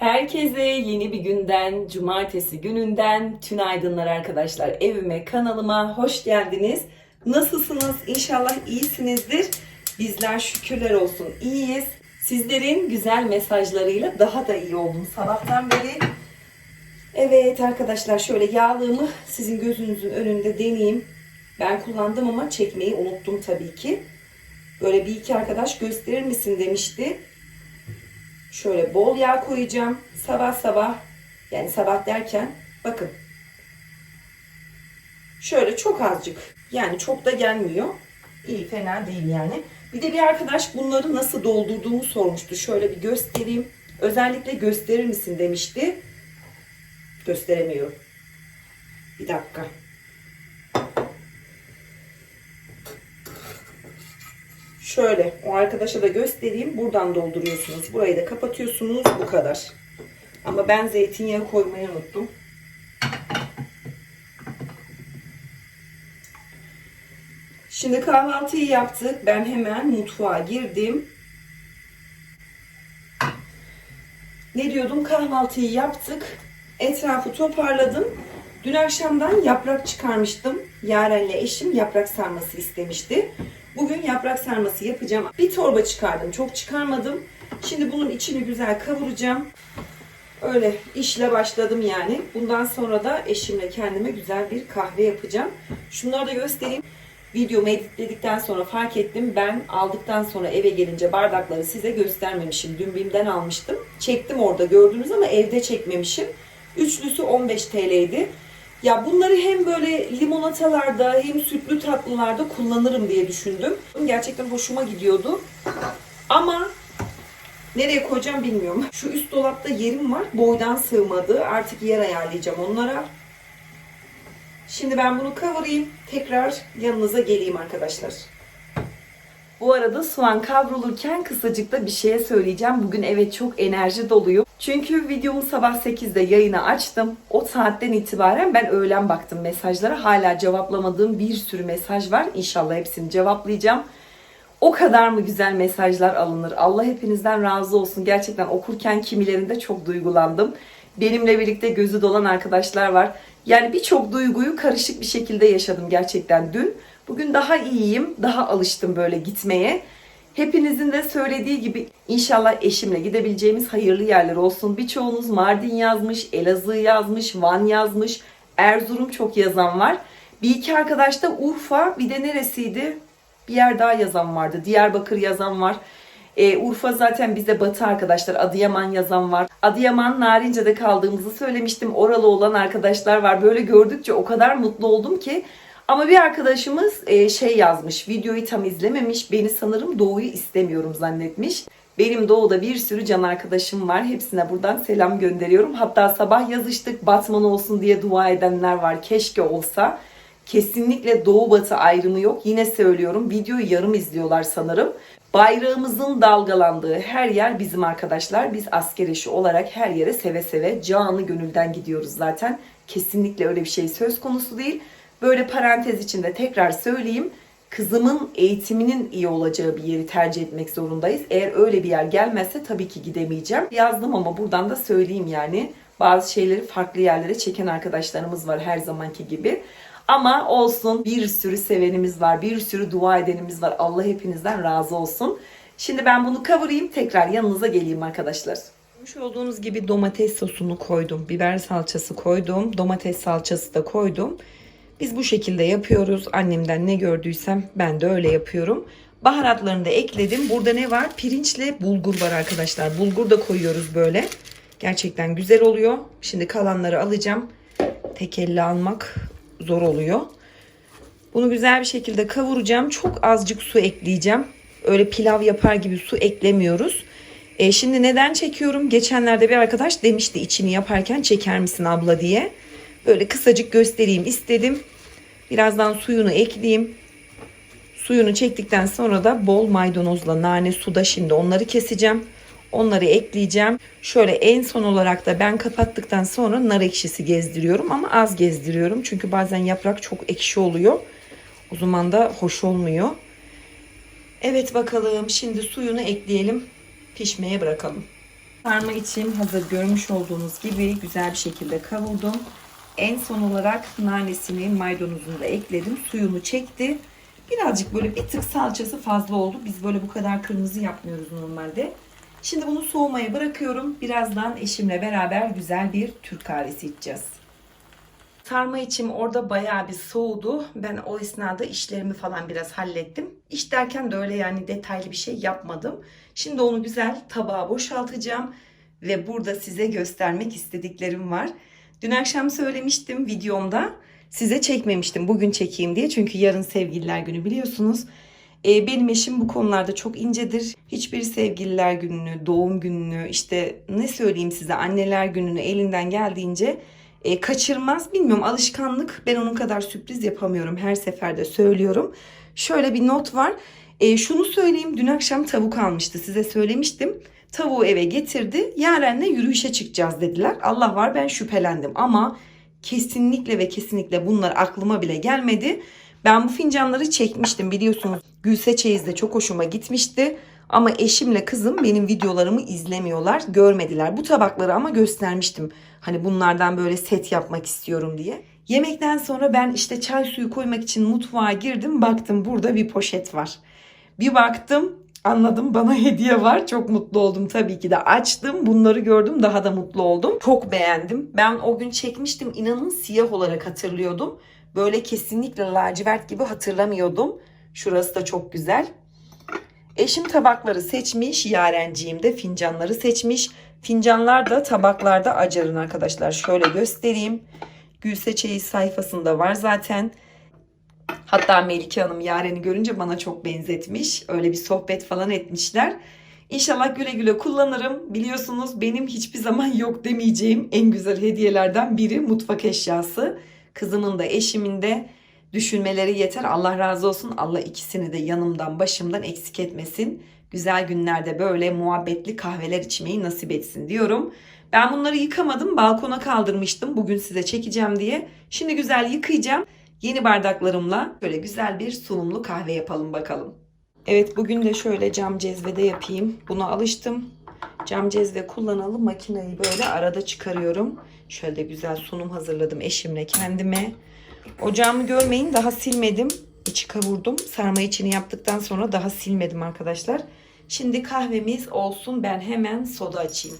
Herkese yeni bir günden, cumartesi gününden tünaydınlar arkadaşlar. Evime, kanalıma hoş geldiniz. Nasılsınız? İnşallah iyisinizdir. Bizler şükürler olsun iyiyiz. Sizlerin güzel mesajlarıyla daha da iyi oldum sabahtan beri. Evet arkadaşlar şöyle yağlığımı sizin gözünüzün önünde deneyeyim. Ben kullandım ama çekmeyi unuttum tabii ki. Böyle bir iki arkadaş gösterir misin demişti. Şöyle bol yağ koyacağım. Sabah sabah yani sabah derken bakın. Şöyle çok azıcık. Yani çok da gelmiyor. İyi fena değil yani. Bir de bir arkadaş bunları nasıl doldurduğumu sormuştu. Şöyle bir göstereyim. Özellikle gösterir misin demişti. Gösteremiyorum. Bir dakika. Şöyle o arkadaşa da göstereyim. Buradan dolduruyorsunuz. Burayı da kapatıyorsunuz. Bu kadar. Ama ben zeytinyağı koymayı unuttum. Şimdi kahvaltıyı yaptık. Ben hemen mutfağa girdim. Ne diyordum? Kahvaltıyı yaptık. Etrafı toparladım. Dün akşamdan yaprak çıkarmıştım. Yaren'le eşim yaprak sarması istemişti. Bugün yaprak sarması yapacağım. Bir torba çıkardım. Çok çıkarmadım. Şimdi bunun içini güzel kavuracağım. Öyle işle başladım yani. Bundan sonra da eşimle kendime güzel bir kahve yapacağım. Şunları da göstereyim. Videomu editledikten sonra fark ettim. Ben aldıktan sonra eve gelince bardakları size göstermemişim. Dün BİM'den almıştım. Çektim orada gördünüz ama evde çekmemişim. Üçlüsü 15 TL'ydi. Ya bunları hem böyle limonatalarda hem sütlü tatlılarda kullanırım diye düşündüm. Gerçekten hoşuma gidiyordu. Ama nereye koyacağım bilmiyorum. Şu üst dolapta yerim var. Boydan sığmadı. Artık yer ayarlayacağım onlara. Şimdi ben bunu kavurayım. Tekrar yanınıza geleyim arkadaşlar. Bu arada soğan kavrulurken kısacık da bir şeye söyleyeceğim. Bugün evet çok enerji doluyum. Çünkü videomu sabah 8'de yayına açtım. O saatten itibaren ben öğlen baktım mesajlara. Hala cevaplamadığım bir sürü mesaj var. İnşallah hepsini cevaplayacağım. O kadar mı güzel mesajlar alınır? Allah hepinizden razı olsun. Gerçekten okurken kimilerinde çok duygulandım. Benimle birlikte gözü dolan arkadaşlar var. Yani birçok duyguyu karışık bir şekilde yaşadım gerçekten dün. Bugün daha iyiyim, daha alıştım böyle gitmeye. Hepinizin de söylediği gibi inşallah eşimle gidebileceğimiz hayırlı yerler olsun. Birçoğunuz Mardin yazmış, Elazığ yazmış, Van yazmış, Erzurum çok yazan var. Bir iki arkadaş da Urfa, bir de neresiydi? Bir yer daha yazan vardı. Diyarbakır yazan var. Ee, Urfa zaten bize batı arkadaşlar. Adıyaman yazan var. Adıyaman Narince'de kaldığımızı söylemiştim. Oralı olan arkadaşlar var. Böyle gördükçe o kadar mutlu oldum ki. Ama bir arkadaşımız e, şey yazmış. Videoyu tam izlememiş. Beni sanırım Doğu'yu istemiyorum zannetmiş. Benim Doğu'da bir sürü can arkadaşım var. Hepsine buradan selam gönderiyorum. Hatta sabah yazıştık. Batman olsun diye dua edenler var. Keşke olsa. Kesinlikle doğu batı ayrımı yok. Yine söylüyorum videoyu yarım izliyorlar sanırım. Bayrağımızın dalgalandığı her yer bizim arkadaşlar. Biz asker eşi olarak her yere seve seve canı gönülden gidiyoruz zaten. Kesinlikle öyle bir şey söz konusu değil. Böyle parantez içinde tekrar söyleyeyim. Kızımın eğitiminin iyi olacağı bir yeri tercih etmek zorundayız. Eğer öyle bir yer gelmezse tabii ki gidemeyeceğim. Yazdım ama buradan da söyleyeyim yani. Bazı şeyleri farklı yerlere çeken arkadaşlarımız var her zamanki gibi. Ama olsun bir sürü sevenimiz var, bir sürü dua edenimiz var. Allah hepinizden razı olsun. Şimdi ben bunu kavurayım, tekrar yanınıza geleyim arkadaşlar. Görmüş olduğunuz gibi domates sosunu koydum, biber salçası koydum, domates salçası da koydum. Biz bu şekilde yapıyoruz. Annemden ne gördüysem ben de öyle yapıyorum. Baharatlarını da ekledim. Burada ne var? Pirinçle bulgur var arkadaşlar. Bulgur da koyuyoruz böyle. Gerçekten güzel oluyor. Şimdi kalanları alacağım. Tek elle almak zor oluyor. Bunu güzel bir şekilde kavuracağım. Çok azıcık su ekleyeceğim. Öyle pilav yapar gibi su eklemiyoruz. E, şimdi neden çekiyorum? Geçenlerde bir arkadaş demişti içini yaparken çeker misin abla diye. Böyle kısacık göstereyim istedim. Birazdan suyunu ekleyeyim. Suyunu çektikten sonra da bol maydanozla nane suda şimdi onları keseceğim. Onları ekleyeceğim. Şöyle en son olarak da ben kapattıktan sonra nar ekşisi gezdiriyorum ama az gezdiriyorum. Çünkü bazen yaprak çok ekşi oluyor. O zaman da hoş olmuyor. Evet bakalım şimdi suyunu ekleyelim. Pişmeye bırakalım. Sarma için hazır görmüş olduğunuz gibi güzel bir şekilde kavurdum. En son olarak nanesini, maydanozunu da ekledim. Suyunu çekti. Birazcık böyle bir tık salçası fazla oldu. Biz böyle bu kadar kırmızı yapmıyoruz normalde. Şimdi bunu soğumaya bırakıyorum. Birazdan eşimle beraber güzel bir Türk kahvesi içeceğiz. Sarma içim orada bayağı bir soğudu. Ben o esnada işlerimi falan biraz hallettim. İş derken de öyle yani detaylı bir şey yapmadım. Şimdi onu güzel tabağa boşaltacağım ve burada size göstermek istediklerim var. Dün akşam söylemiştim videomda. Size çekmemiştim bugün çekeyim diye. Çünkü yarın sevgililer günü biliyorsunuz. Ee, benim eşim bu konularda çok incedir. Hiçbir sevgililer gününü, doğum gününü, işte ne söyleyeyim size anneler gününü elinden geldiğince e, kaçırmaz. Bilmiyorum alışkanlık. Ben onun kadar sürpriz yapamıyorum. Her seferde söylüyorum. Şöyle bir not var. E, şunu söyleyeyim. Dün akşam tavuk almıştı. Size söylemiştim. Tavuğu eve getirdi. Yaren'le yürüyüşe çıkacağız dediler. Allah var ben şüphelendim. Ama kesinlikle ve kesinlikle bunlar aklıma bile gelmedi. Ben bu fincanları çekmiştim biliyorsunuz. Gülse Çeyiz'de çok hoşuma gitmişti. Ama eşimle kızım benim videolarımı izlemiyorlar, görmediler. Bu tabakları ama göstermiştim. Hani bunlardan böyle set yapmak istiyorum diye. Yemekten sonra ben işte çay suyu koymak için mutfağa girdim. Baktım burada bir poşet var. Bir baktım anladım bana hediye var. Çok mutlu oldum tabii ki de. Açtım bunları gördüm daha da mutlu oldum. Çok beğendim. Ben o gün çekmiştim inanın siyah olarak hatırlıyordum. Böyle kesinlikle lacivert gibi hatırlamıyordum. Şurası da çok güzel. Eşim tabakları seçmiş. Yarenciğim de fincanları seçmiş. Fincanlar da tabaklarda acarın arkadaşlar. Şöyle göstereyim. Gülse Çeyiz sayfasında var zaten. Hatta Melike Hanım Yaren'i görünce bana çok benzetmiş. Öyle bir sohbet falan etmişler. İnşallah güle güle kullanırım. Biliyorsunuz benim hiçbir zaman yok demeyeceğim en güzel hediyelerden biri mutfak eşyası. Kızımın da eşimin de düşünmeleri yeter. Allah razı olsun. Allah ikisini de yanımdan başımdan eksik etmesin. Güzel günlerde böyle muhabbetli kahveler içmeyi nasip etsin diyorum. Ben bunları yıkamadım. Balkona kaldırmıştım. Bugün size çekeceğim diye. Şimdi güzel yıkayacağım. Yeni bardaklarımla böyle güzel bir sunumlu kahve yapalım bakalım. Evet bugün de şöyle cam cezvede yapayım. Buna alıştım. Cam cezve kullanalım. Makineyi böyle arada çıkarıyorum. Şöyle güzel sunum hazırladım eşimle kendime. Ocağımı görmeyin daha silmedim. İçi kavurdum. Sarma içini yaptıktan sonra daha silmedim arkadaşlar. Şimdi kahvemiz olsun. Ben hemen soda açayım.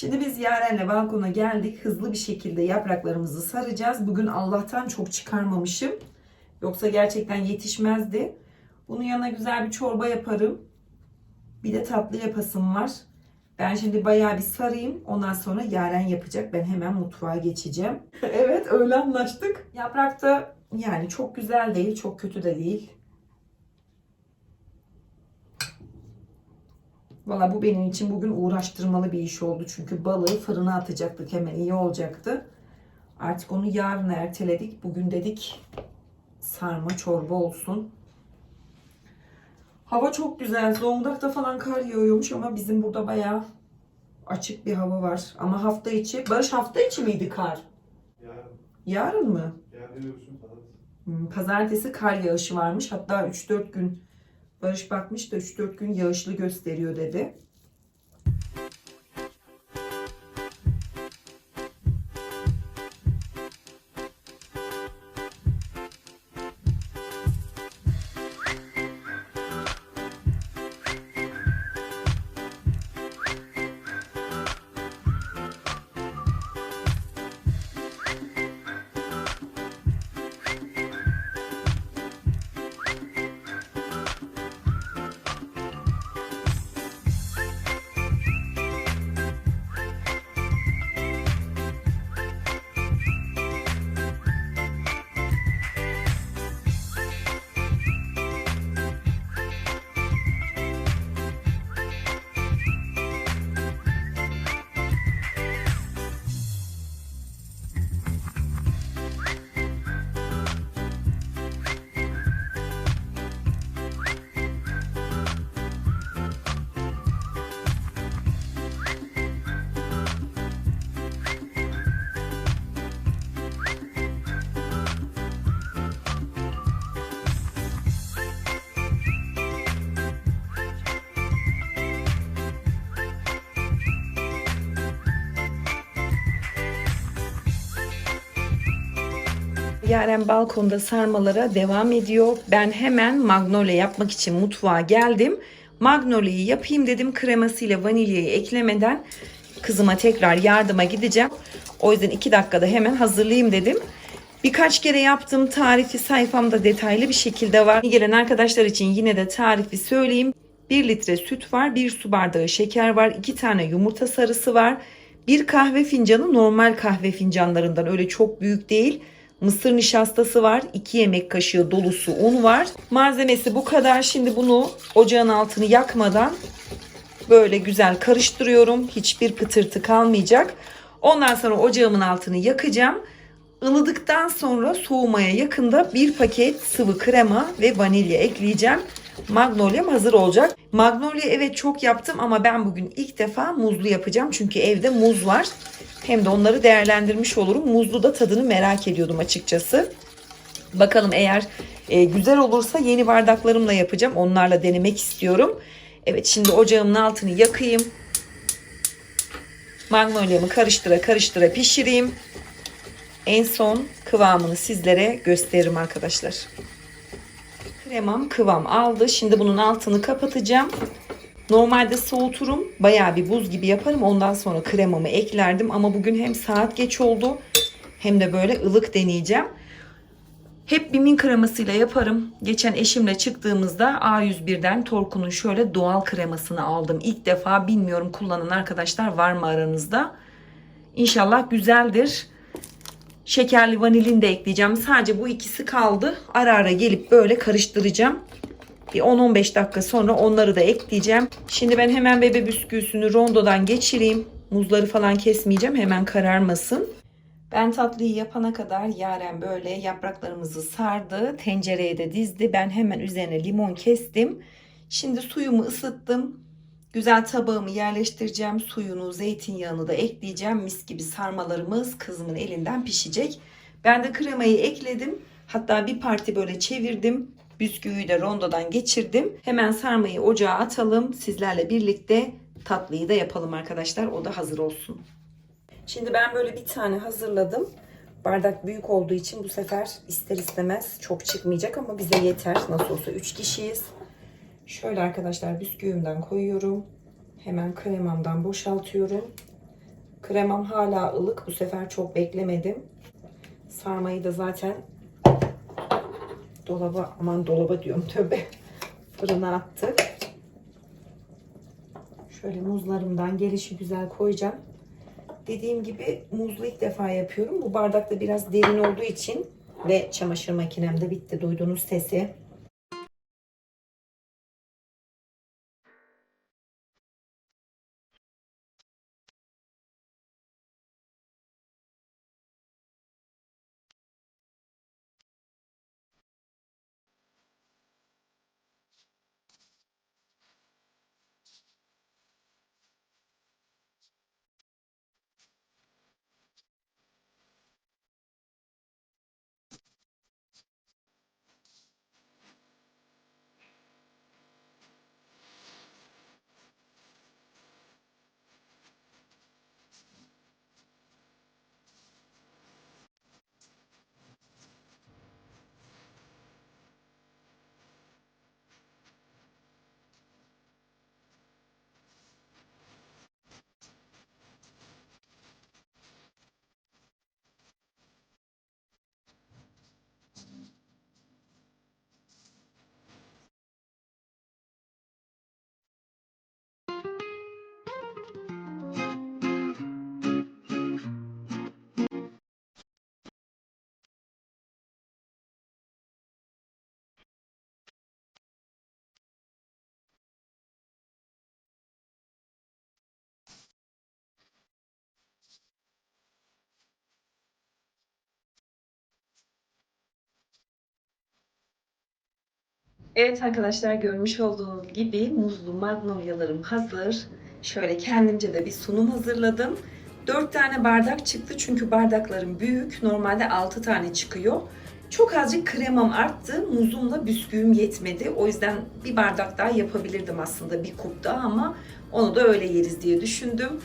Şimdi biz Yaren'le balkona geldik. Hızlı bir şekilde yapraklarımızı saracağız. Bugün Allah'tan çok çıkarmamışım. Yoksa gerçekten yetişmezdi. Bunun yanına güzel bir çorba yaparım. Bir de tatlı yapasım var. Ben şimdi bayağı bir sarayım. Ondan sonra Yaren yapacak. Ben hemen mutfağa geçeceğim. evet öyle anlaştık. Yaprak da yani çok güzel değil, çok kötü de değil. Valla bu benim için bugün uğraştırmalı bir iş oldu. Çünkü balığı fırına atacaktık hemen iyi olacaktı. Artık onu yarın erteledik. Bugün dedik sarma çorba olsun. Hava çok güzel. Zonguldak'ta falan kar yağıyormuş ama bizim burada bayağı açık bir hava var. Ama hafta içi, Barış hafta içi miydi kar? Yarın. Yarın mı? Yarın. Hmm, Pazartesi kar yağışı varmış. Hatta 3-4 gün Barış bakmış da 3-4 gün yağışlı gösteriyor dedi. Yaren balkonda sarmalara devam ediyor. Ben hemen magnolia yapmak için mutfağa geldim. Magnolia'yı yapayım dedim. Kremasıyla vanilyayı eklemeden kızıma tekrar yardıma gideceğim. O yüzden 2 dakikada hemen hazırlayayım dedim. Birkaç kere yaptım. Tarifi sayfamda detaylı bir şekilde var. Gelen arkadaşlar için yine de tarifi söyleyeyim. 1 litre süt var, 1 su bardağı şeker var, 2 tane yumurta sarısı var. Bir kahve fincanı normal kahve fincanlarından öyle çok büyük değil. Mısır nişastası var. 2 yemek kaşığı dolusu un var. Malzemesi bu kadar. Şimdi bunu ocağın altını yakmadan böyle güzel karıştırıyorum. Hiçbir pıtırtı kalmayacak. Ondan sonra ocağımın altını yakacağım. Ilıdıktan sonra soğumaya yakında bir paket sıvı krema ve vanilya ekleyeceğim. Magnolia'm hazır olacak. Magnolia evet çok yaptım ama ben bugün ilk defa muzlu yapacağım. Çünkü evde muz var. Hem de onları değerlendirmiş olurum. Muzlu da tadını merak ediyordum açıkçası. Bakalım eğer e, güzel olursa yeni bardaklarımla yapacağım. Onlarla denemek istiyorum. Evet şimdi ocağımın altını yakayım. Magnolia'mı karıştıra karıştıra pişireyim. En son kıvamını sizlere gösteririm arkadaşlar. Kremam kıvam aldı. Şimdi bunun altını kapatacağım. Normalde soğuturum. Bayağı bir buz gibi yaparım. Ondan sonra kremamı eklerdim. Ama bugün hem saat geç oldu hem de böyle ılık deneyeceğim. Hep bimin kremasıyla yaparım. Geçen eşimle çıktığımızda A101'den Torku'nun şöyle doğal kremasını aldım. İlk defa bilmiyorum kullanan arkadaşlar var mı aranızda? İnşallah güzeldir. Şekerli vanilin de ekleyeceğim. Sadece bu ikisi kaldı. Ara ara gelip böyle karıştıracağım. Bir 10-15 dakika sonra onları da ekleyeceğim. Şimdi ben hemen bebe bisküvisini rondodan geçireyim. Muzları falan kesmeyeceğim. Hemen kararmasın. Ben tatlıyı yapana kadar Yaren böyle yapraklarımızı sardı. Tencereye de dizdi. Ben hemen üzerine limon kestim. Şimdi suyumu ısıttım. Güzel tabağımı yerleştireceğim. Suyunu, zeytinyağını da ekleyeceğim. Mis gibi sarmalarımız kızımın elinden pişecek. Ben de kremayı ekledim. Hatta bir parti böyle çevirdim. Bisküviyi de rondodan geçirdim. Hemen sarmayı ocağa atalım. Sizlerle birlikte tatlıyı da yapalım arkadaşlar. O da hazır olsun. Şimdi ben böyle bir tane hazırladım. Bardak büyük olduğu için bu sefer ister istemez çok çıkmayacak ama bize yeter. Nasıl olsa 3 kişiyiz. Şöyle arkadaşlar bisküvimden koyuyorum. Hemen kremamdan boşaltıyorum. Kremam hala ılık. Bu sefer çok beklemedim. Sarmayı da zaten dolaba aman dolaba diyorum tövbe fırına attık. Şöyle muzlarımdan gelişi güzel koyacağım. Dediğim gibi muzlu ilk defa yapıyorum. Bu bardakta biraz derin olduğu için ve çamaşır makinem de bitti. Duyduğunuz sesi. Evet arkadaşlar görmüş olduğunuz gibi muzlu magnolyalarım hazır. Şöyle kendimce de bir sunum hazırladım. 4 tane bardak çıktı çünkü bardaklarım büyük. Normalde 6 tane çıkıyor. Çok azıcık kremam arttı. Muzumla bisküvim yetmedi. O yüzden bir bardak daha yapabilirdim aslında bir kup daha ama onu da öyle yeriz diye düşündüm.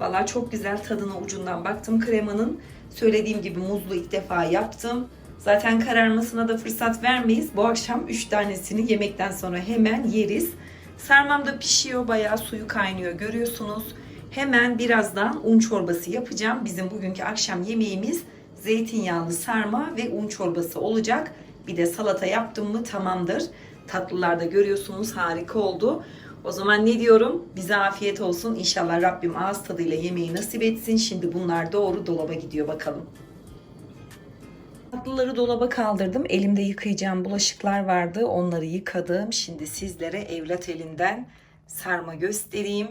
Valla çok güzel tadına ucundan baktım kremanın. Söylediğim gibi muzlu ilk defa yaptım. Zaten kararmasına da fırsat vermeyiz. Bu akşam 3 tanesini yemekten sonra hemen yeriz. Sarmam da pişiyor. Bayağı suyu kaynıyor görüyorsunuz. Hemen birazdan un çorbası yapacağım. Bizim bugünkü akşam yemeğimiz zeytinyağlı sarma ve un çorbası olacak. Bir de salata yaptım mı tamamdır. Tatlılarda görüyorsunuz harika oldu. O zaman ne diyorum? Bize afiyet olsun. İnşallah Rabbim ağız tadıyla yemeği nasip etsin. Şimdi bunlar doğru dolaba gidiyor bakalım. Tatlıları dolaba kaldırdım. Elimde yıkayacağım bulaşıklar vardı. Onları yıkadım. Şimdi sizlere evlat elinden sarma göstereyim.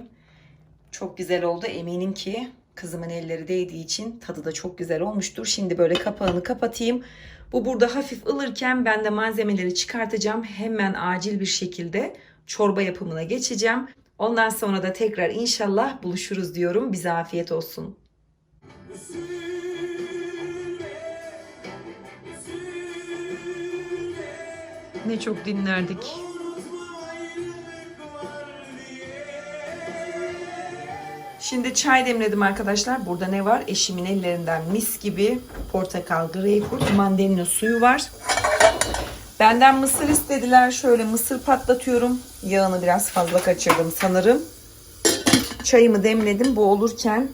Çok güzel oldu. Eminim ki kızımın elleri değdiği için tadı da çok güzel olmuştur. Şimdi böyle kapağını kapatayım. Bu burada hafif ılırken ben de malzemeleri çıkartacağım. Hemen acil bir şekilde çorba yapımına geçeceğim. Ondan sonra da tekrar inşallah buluşuruz diyorum. Bize afiyet olsun. Ne çok dinlerdik. Şimdi çay demledim arkadaşlar. Burada ne var? Eşimin ellerinden mis gibi portakal, greyfurt, mandalina suyu var. Benden mısır istediler. Şöyle mısır patlatıyorum. Yağını biraz fazla kaçırdım sanırım. Çayımı demledim. Bu olurken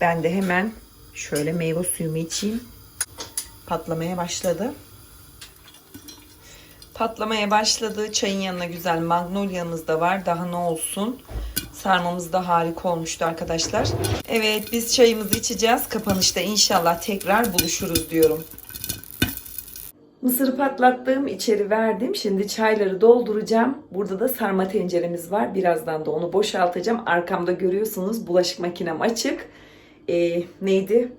ben de hemen şöyle meyve suyumu içeyim. Patlamaya başladı. Patlamaya başladı. Çayın yanına güzel magnolia'mız da var. Daha ne olsun. Sarmamız da harika olmuştu arkadaşlar. Evet biz çayımızı içeceğiz. Kapanışta inşallah tekrar buluşuruz diyorum. Mısırı patlattım, içeri verdim. Şimdi çayları dolduracağım. Burada da sarma tenceremiz var. Birazdan da onu boşaltacağım. Arkamda görüyorsunuz bulaşık makinem açık. Ee, neydi?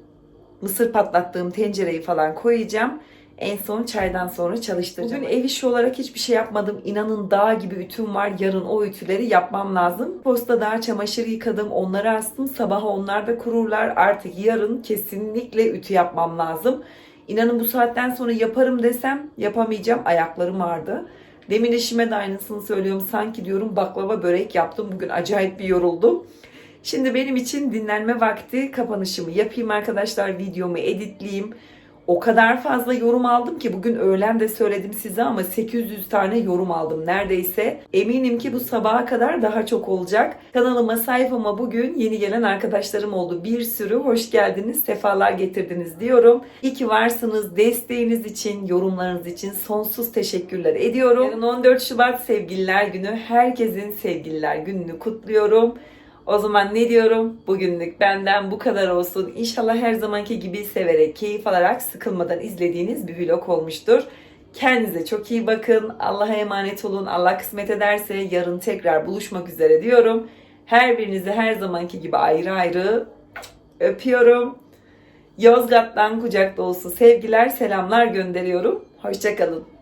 Mısır patlattığım tencereyi falan koyacağım. En son çaydan sonra çalıştıracağım. Bugün ev işi olarak hiçbir şey yapmadım. İnanın dağ gibi ütüm var. Yarın o ütüleri yapmam lazım. Posta daha çamaşır yıkadım. Onları astım. Sabah onlar da kururlar. Artık yarın kesinlikle ütü yapmam lazım. İnanın bu saatten sonra yaparım desem yapamayacağım. Ayaklarım ağrıdı. Demin eşime de aynısını söylüyorum. Sanki diyorum baklava börek yaptım. Bugün acayip bir yoruldum. Şimdi benim için dinlenme vakti. Kapanışımı yapayım arkadaşlar. Videomu editleyeyim. O kadar fazla yorum aldım ki bugün öğlen de söyledim size ama 800 tane yorum aldım neredeyse. Eminim ki bu sabaha kadar daha çok olacak. Kanalıma sayfama bugün yeni gelen arkadaşlarım oldu. Bir sürü hoş geldiniz, sefalar getirdiniz diyorum. İyi ki varsınız. Desteğiniz için, yorumlarınız için sonsuz teşekkürler ediyorum. Yarın 14 Şubat Sevgililer Günü. Herkesin Sevgililer Günü'nü kutluyorum. O zaman ne diyorum? Bugünlük benden bu kadar olsun. İnşallah her zamanki gibi severek, keyif alarak, sıkılmadan izlediğiniz bir vlog olmuştur. Kendinize çok iyi bakın. Allah'a emanet olun. Allah kısmet ederse yarın tekrar buluşmak üzere diyorum. Her birinizi her zamanki gibi ayrı ayrı öpüyorum. Yozgat'tan kucak dolusu sevgiler, selamlar gönderiyorum. Hoşçakalın.